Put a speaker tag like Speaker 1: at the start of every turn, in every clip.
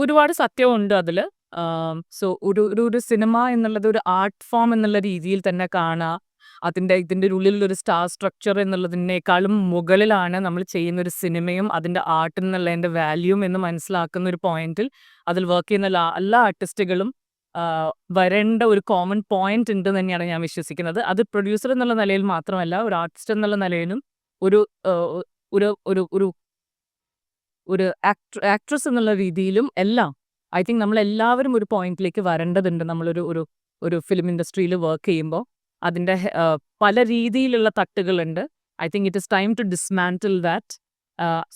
Speaker 1: ഒരുപാട് സത്യമുണ്ട് അതിൽ സോ ഒരു ഒരു ഒരു സിനിമ എന്നുള്ളത് ഒരു ആർട്ട് ഫോം എന്നുള്ള രീതിയിൽ തന്നെ കാണുക അതിന്റെ ഇതിന്റെ ഉള്ളിലൊരു സ്റ്റാർ സ്ട്രക്ചർ എന്നുള്ളതിനേക്കാളും മുകളിലാണ് നമ്മൾ ചെയ്യുന്ന ഒരു സിനിമയും അതിന്റെ ആർട്ട് എന്നുള്ളതിന്റെ വാല്യൂം എന്ന് മനസ്സിലാക്കുന്ന ഒരു പോയിന്റിൽ അതിൽ വർക്ക് ചെയ്യുന്ന എല്ലാ- ആർട്ടിസ്റ്റുകളും വരേണ്ട ഒരു കോമൺ പോയിന്റ് ഉണ്ട് തന്നെയാണ് ഞാൻ വിശ്വസിക്കുന്നത്. അത് പ്രൊഡ്യൂസർ എന്നുള്ള നിലയിൽ മാത്രമല്ല ഒരു ആർട്ടിസ്റ്റ് എന്നുള്ള നിലയിലും ഒരു ഒരു ഒരു ഒരു ആക്ട്ര ആക്ട്രസ് എന്നുള്ള രീതിയിലും എല്ലാം ഐ തിങ്ക് നമ്മൾ എല്ലാവരും ഒരു പോയിന്റിലേക്ക് വരേണ്ടതുണ്ട്. നമ്മളൊരു ഒരു ഒരു ഫിലിം ഇൻഡസ്ട്രിയിൽ വർക്ക് ചെയ്യുമ്പോൾ. അതിന്റെ പല രീതിയിലുള്ള തട്ടുകളുണ്ട്. I think it is time to dismantle that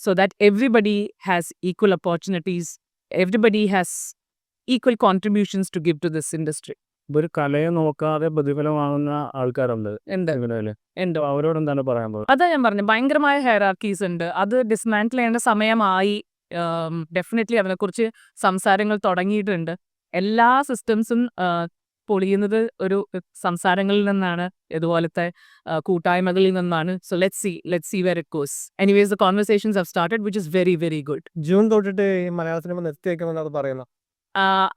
Speaker 1: so that everybody has equal opportunities everybody has equal contributions to give to this industry
Speaker 2: ഇപ്പൊ ഒരു കലയെ നോക്കാതെ പ്രതിഫലം വാങ്ങുന്ന ആൾക്കാരുണ്ട്
Speaker 1: ഉണ്ട്.
Speaker 2: അപ്പൊ അവരോട് എന്താണ് പറയാൻ പോകുന്നത്?
Speaker 1: അതാ ഞാൻ പറഞ്ഞു ഭയങ്കരമായ ഹെയറാർക്കീസ് ഉണ്ട്. അത് ഡിസ്മാന്റിൽ ചെയ്യേണ്ട സമയമായി ഡെഫിനറ്റ്ലി അതിനെക്കുറിച്ച് സംസാരങ്ങൾ തുടങ്ങിയിട്ടുണ്ട്. എല്ലാ സിസ്റ്റംസും പൊളിയുന്നത് ഒരു സംസാരങ്ങളിൽ നിന്നാണ്. ഇതുപോലത്തെ ആ, കൂട്ടായ്മകളിൽ നിന്നാണ്. So let see let see where it cause anyways the conversations have started which is very very good
Speaker 3: June തൊട്ടിട്ട് ഈ മലയാള സിനിമ നിർത്തിയേക്കുമെന്ന് പറയുന്നത്.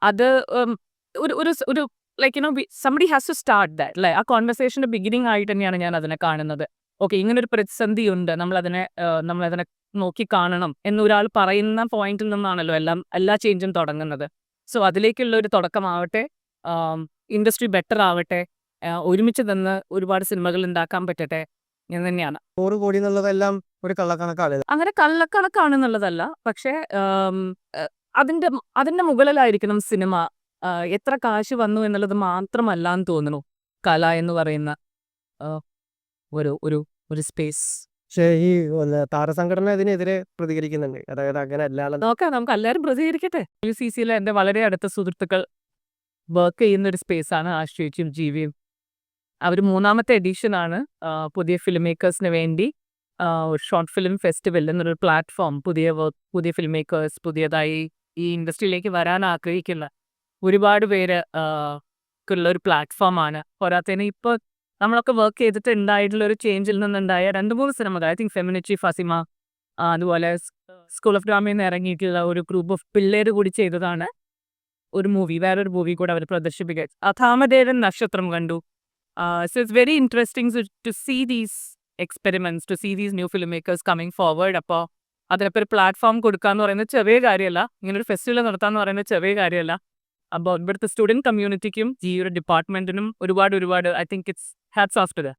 Speaker 1: അത് ഉം, ഒരു ഒരു ഒരു like you you know somebody has to start that അല്ലേ ആ കോൺവെർസേഷന്റെ ബിഗിനിങ് ആയിട്ട് തന്നെയാണ് ഞാൻ അതിനെ കാണുന്നത്. ഓക്കെ ഇങ്ങനെ ഒരു പ്രതിസന്ധി ഉണ്ട് നമ്മളതിനെ നമ്മൾ നമ്മളതിനെ നോക്കി കാണണം എന്നൊരാൾ പറയുന്ന പോയിന്റിൽ നിന്നാണല്ലോ എല്ലാം എല്ലാ ചേഞ്ചും തുടങ്ങുന്നത്. സോ അതിലേക്കുള്ള ഒരു തുടക്കമാവട്ടെ ഇൻഡസ്ട്രി ബെറ്റർ ആവട്ടെ ഒരുമിച്ച് നിന്ന് ഒരുപാട് സിനിമകൾ ഉണ്ടാക്കാൻ പറ്റട്ടെ എന്ന് തന്നെയാണ്.
Speaker 3: നൂറ് കോടി എന്നുള്ളതെല്ലാം ഒരു കള്ളക്കണക്കാണ്.
Speaker 1: അങ്ങനെ കള്ളക്കണക്കാണെന്നുള്ളതല്ല പക്ഷേ അതിന്റെ അതിന്റെ മുകളിലായിരിക്കണം സിനിമ എത്ര കാശ് വന്നു എന്നുള്ളത് മാത്രമല്ല എന്ന് തോന്നുന്നു. കല എന്ന് പറയുന്ന ഒരു ഒരു ഒരു സ്പേസ്
Speaker 3: പക്ഷേ ഈ താരസംഘടന ഇതിനെതിരെ പ്രതികരിക്കുന്നുണ്ട്. അതായത് അങ്ങനെ അല്ലാതെ
Speaker 1: നോക്കാം നമുക്ക് എല്ലാവരും പ്രതികരിക്കട്ടെ. യു സി സിയിലെ എന്റെ വളരെ അടുത്ത സുഹൃത്തുക്കൾ വർക്ക് ചെയ്യുന്ന ഒരു സ്പേസാണ് ആശ്രയിച്ചും ജീവിയും. അവർ മൂന്നാമത്തെ എഡിഷനാണ് പുതിയ ഫിലിം മേക്കേഴ്സിന് വേണ്ടി ഒരു ഷോർട്ട് ഫിലിം ഫെസ്റ്റിവൽ എന്നൊരു പ്ലാറ്റ്ഫോം പുതിയ വർക്ക് പുതിയ ഫിലിം മേക്കേഴ്സ് പുതിയതായി ഈ ഇൻഡസ്ട്രിയിലേക്ക് വരാൻ ആഗ്രഹിക്കുന്ന ഒരുപാട് പേര് ഉള്ള ഒരു പ്ലാറ്റ്ഫോമാണ്. പോരാത്തതിന് ഇപ്പോൾ നമ്മളൊക്കെ വർക്ക് ചെയ്തിട്ട് ഉണ്ടായിട്ടുള്ള ഒരു ചേഞ്ചിൽ നിന്നുണ്ടായ രണ്ട് മൂന്ന് സിനിമകൾ. ഐ തിങ്ക് ഫെമിനിറ്റി ഫസിമ അതുപോലെ സ്കൂൾ ഓഫ് ഡ്രാമയിൽ നിന്ന് ഇറങ്ങിയിട്ടുള്ള ഒരു ഗ്രൂപ്പ് ഓഫ് പിള്ളേർ കൂടി ചെയ്തതാണ് ഒരു മൂവി വേറൊരു മൂവി കൂടെ അവർ പ്രദർശിപ്പിക്കുക അഥാമദേവൻ നക്ഷത്രം കണ്ടു. So it's very interesting to see these experiments to see these new film makers coming forward അപ്പോൾ അതിനൊപ്പം ഒരു പ്ലാറ്റ്ഫോം കൊടുക്കുക എന്ന് പറയുന്നത് ചെറിയ കാര്യമല്ല. ഇങ്ങനെ ഒരു ഫെസ്റ്റിവൽ നടത്താന്ന് പറയുന്നത് ചെറിയ കാര്യമല്ല. അപ്പോൾ ഇവിടുത്തെ സ്റ്റുഡന്റ് കമ്മ്യൂണിറ്റിക്കും ഈ ഒരു ഡിപ്പാർട്ട്മെന്റിനും ഒരുപാട് ഒരുപാട് I think it's hats after